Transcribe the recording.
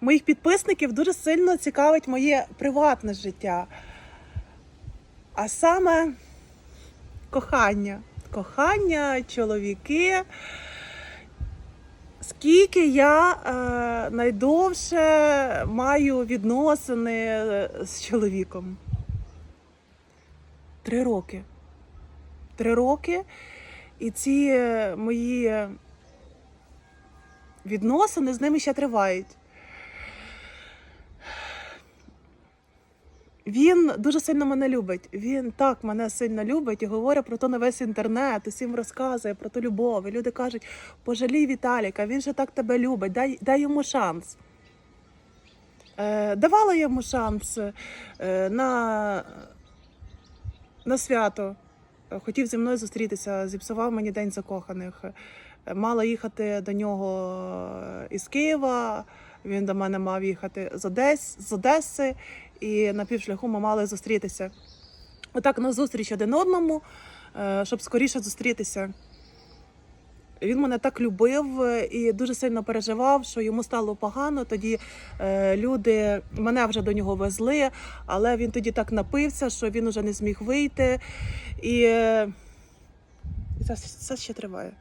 моїх підписників дуже сильно цікавить моє приватне життя. А саме кохання. Кохання, чоловіки. Скільки я е, найдовше маю відносини е, з чоловіком? Три роки. Три роки. І ці е, мої відносини з ними ще тривають. Він дуже сильно мене любить. Він так мене сильно любить і говорить про то на весь інтернет, усім розказує про ту любов. І люди кажуть: пожалій Віталіка, він же так тебе любить, дай, дай йому шанс. Е, давала йому шанс е, на, на свято. Хотів зі мною зустрітися, зіпсував мені день закоханих. Мала їхати до нього е, із Києва. Він до мене мав їхати з, Одес, з Одеси, і на півшляху ми мали зустрітися. Отак на зустріч один одному, е, щоб скоріше зустрітися. Він мене так любив е, і дуже сильно переживав, що йому стало погано. Тоді е, люди мене вже до нього везли, але він тоді так напився, що він уже не зміг вийти. І це, це ще триває.